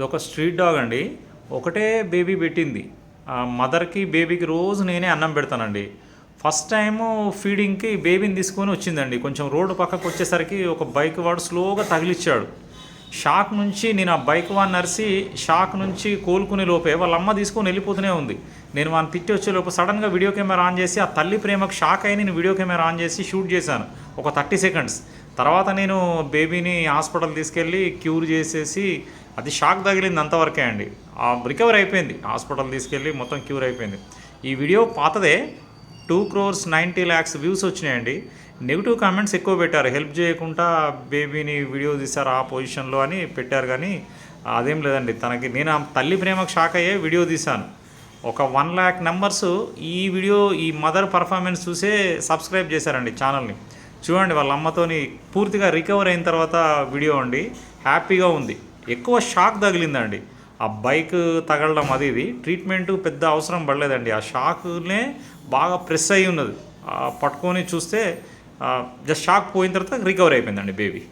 ఇది ఒక street dog అండి. ఒకటే బేబీ పెట్టింది. ఆ మదర్కి బేబీకి రోజు నేనే అన్నం పెడతానండి. ఫస్ట్ టైము ఫీడింగ్కి బేబీని తీసుకొని వచ్చిందండి. కొంచెం రోడ్డు పక్కకు వచ్చేసరికి ఒక బైక్ వాడు స్లోగా తగిలిచ్చాడు. షాక్ నుంచి నేను ఆ బైక్ వాడిని నరిసి షాక్ నుంచి కోలుకునే లోపే వాళ్ళ అమ్మ తీసుకొని వెళ్ళిపోతూనే ఉంది. నేను వాడిని తిట్టి వచ్చే లోపు సడన్గా వీడియో కెమెరా ఆన్ చేసి ఆ తల్లి ప్రేమకు షాక్ అయి నేను వీడియో కెమెరా ఆన్ చేసి షూట్ చేశాను. ఒక థర్టీ సెకండ్స్. తర్వాత నేను బేబీని హాస్పిటల్ తీసుకెళ్ళి క్యూర్ చేసేసి అది షాక్ తగిలింది అంతవరకే అండి. ఆ రికవర్ అయిపోయింది. హాస్పిటల్ తీసుకెళ్ళి మొత్తం క్యూర్ అయిపోయింది. ఈ వీడియో పాతదే. Two crores ninety lakhs views వచ్చినాయండి. నెగిటివ్ కామెంట్స్ ఎక్కువ పెట్టారు. హెల్ప్ చేయకుండా బేబీని వీడియో తీశారు ఆ పొజిషన్లో అని పెట్టారు కానీ అదేం లేదండి. తనకి నేను ఆ తల్లి ప్రేమకు షాక్ అయ్యే వీడియో తీశాను. ఒక వన్ ల్యాక్ నెంబర్స్ ఈ వీడియో ఈ మదర్ పర్ఫార్మెన్స్ చూసే సబ్స్క్రైబ్ చేశారండి ఛానల్ని. చూడండి వాళ్ళ అమ్మతోని పూర్తిగా రికవర్ అయిన తర్వాత వీడియో అండి. హ్యాపీగా ఉంది. ఎక్కువ షాక్ తగిలిందండి. ఆ బైక్ తగలడం అది ఇది. ట్రీట్మెంట్ పెద్ద అవసరం పడలేదండి. ఆ షాక్నే బాగా ప్రెస్ అయి ఉన్నది. పట్టుకొని చూస్తే జస్ట్ షాక్ పోయిన తర్వాత రికవర్ అయిపోయిందండి బేబీ.